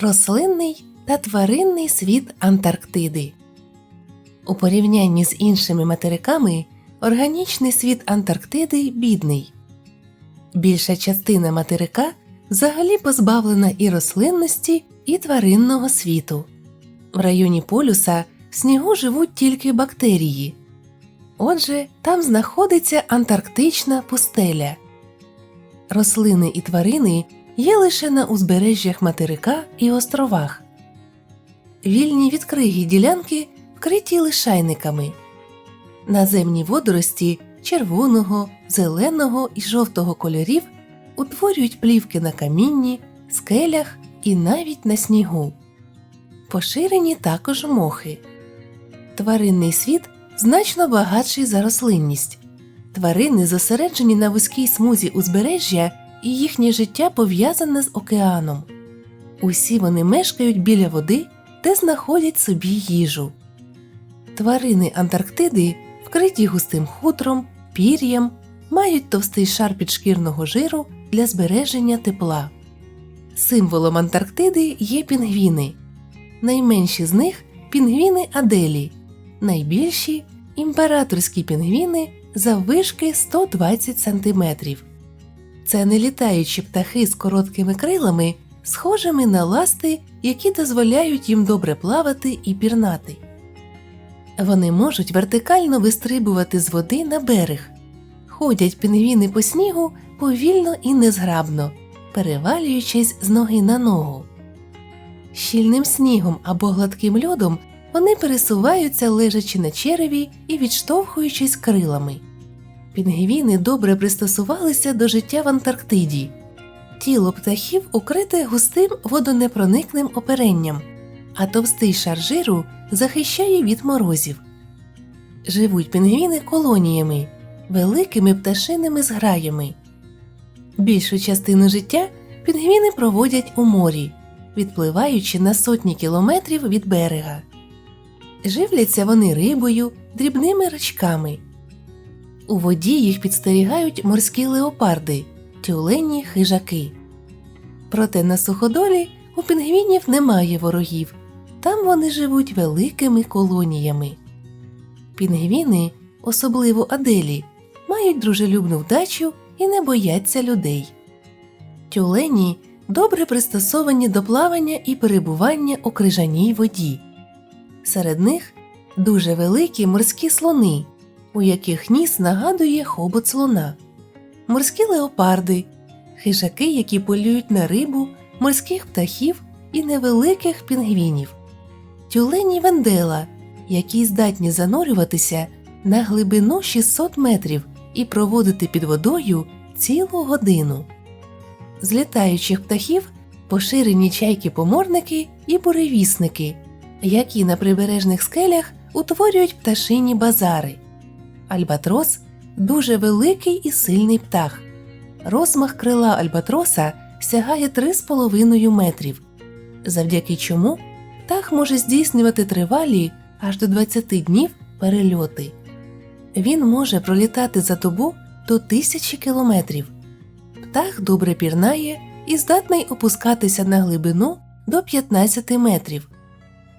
Рослинний та тваринний світ Антарктиди. У порівнянні з іншими материками органічний світ Антарктиди бідний. Більша частина материка взагалі позбавлена і рослинності, і тваринного світу. В районі полюса в снігу живуть тільки бактерії. Отже, там знаходиться антарктична пустеля. Рослини і тварини є лише на узбережжях материка і островах. Вільні відкригі ділянки вкриті лишайниками. Наземні водорості червоного, зеленого і жовтого кольорів утворюють плівки на камінні, скелях і навіть на снігу. Поширені також мохи. Тваринний світ значно багатший за рослинність. Тварини зосереджені на вузькій смузі узбережжя і їхнє життя пов'язане з океаном. Усі вони мешкають біля води, де знаходять собі їжу. Тварини Антарктиди вкриті густим хутром, пір'ям, мають товстий шар підшкірного жиру для збереження тепла. Символом Антарктиди є пінгвіни. Найменші з них пінгвіни Аделі, найбільші імператорські пінгвіни заввишки 120 см. Це нелітаючі птахи з короткими крилами, схожими на ласти, які дозволяють їм добре плавати і пірнати. Вони можуть вертикально вистрибувати з води на берег. Ходять пінгвіни по снігу повільно і незграбно, перевалюючись з ноги на ногу. Щільним снігом або гладким льодом вони пересуваються лежачи на череві і відштовхуючись крилами. Пінгвіни добре пристосувалися до життя в Антарктиді. Тіло птахів укрите густим водонепроникним оперенням, а товстий шар жиру захищає від морозів. Живуть пінгвіни колоніями, великими пташиними зграями. Більшу частину життя пінгвіни проводять у морі, відпливаючи на сотні кілометрів від берега. Живляться вони рибою, дрібними рачками. У воді їх підстерігають морські леопарди, тюлені хижаки. Проте на суходолі у пінгвінів немає ворогів, там вони живуть великими колоніями. Пінгвіни, особливо Аделі, мають дружелюбну вдачу і не бояться людей. Тюлені добре пристосовані до плавання і перебування у крижаній воді. Серед них дуже великі морські слони, у яких ніс нагадує хобот слона, морські леопарди, хижаки, які полюють на рибу, морських птахів і невеликих пінгвінів, тюлені вендела, які здатні занурюватися на глибину 600 метрів і проводити під водою цілу годину. З літаючих птахів поширені чайки-поморники і буревісники, які на прибережних скелях утворюють пташині базари. Альбатрос дуже великий і сильний птах. Розмах крила альбатроса сягає 3,5 метрів, завдяки чому птах може здійснювати тривалі аж до 20 днів перельоти. Він може пролітати за добу до тисячі кілометрів. Птах добре пірнає і здатний опускатися на глибину до 15 метрів.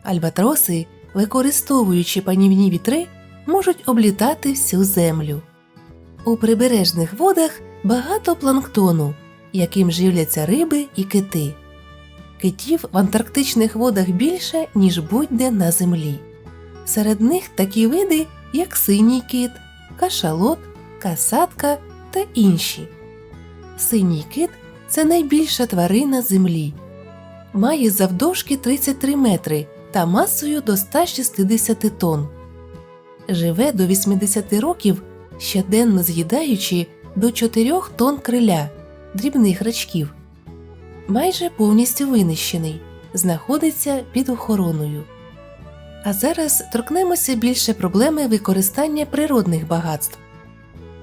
Альбатроси, використовуючи панівні вітри, можуть облітати всю землю. У прибережних водах багато планктону, яким живляться риби і кити. Китів в антарктичних водах більше, ніж будь-де на землі. Серед них такі види, як синій кит, кашалот, касатка та інші. Синій кит це найбільша тварина землі. Має завдовжки 33 метри та масою до 160 тонн. Живе до 80 років, щоденно з'їдаючи до 4 тонн криля, дрібних рачків. Майже повністю винищений, знаходиться під охороною. А зараз торкнемося більше проблеми використання природних багатств.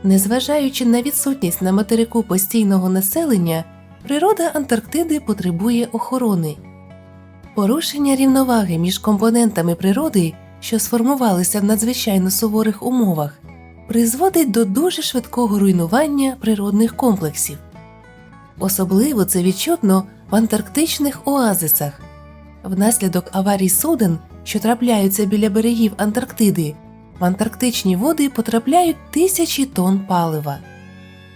Незважаючи на відсутність на материку постійного населення, природа Антарктиди потребує охорони. Порушення рівноваги між компонентами природи, що сформувалися в надзвичайно суворих умовах, призводить до дуже швидкого руйнування природних комплексів. Особливо це відчутно в антарктичних оазисах. Внаслідок аварій суден, що трапляються біля берегів Антарктиди, в антарктичні води потрапляють тисячі тонн палива.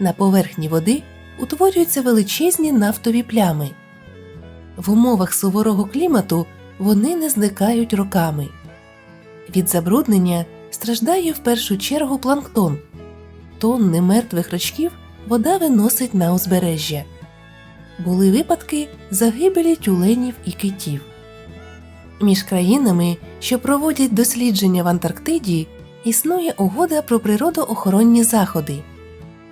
На поверхні води утворюються величезні нафтові плями. В умовах суворого клімату вони не зникають роками. Від забруднення страждає в першу чергу планктон. Тонни мертвих рачків вода виносить на узбережжя. Були випадки загибелі тюленів і китів. Між країнами, що проводять дослідження в Антарктиді, існує угода про природоохоронні заходи.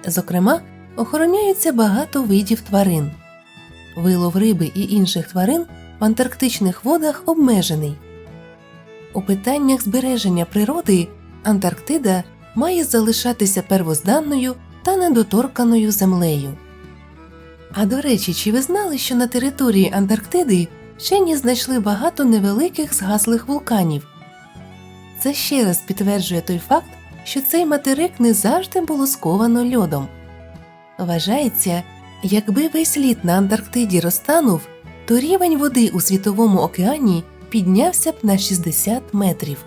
Зокрема, охороняється багато видів тварин. Вилов риби і інших тварин в антарктичних водах обмежений. У питаннях збереження природи Антарктида має залишатися первозданною та недоторканою землею. А до речі, чи ви знали, що на території Антарктиди вчені знайшли багато невеликих згаслих вулканів? Це ще раз підтверджує той факт, що цей материк не завжди було сковано льодом. Вважається, якби весь лід на Антарктиді розтанув, то рівень води у світовому океані піднявся б на 60 метрів.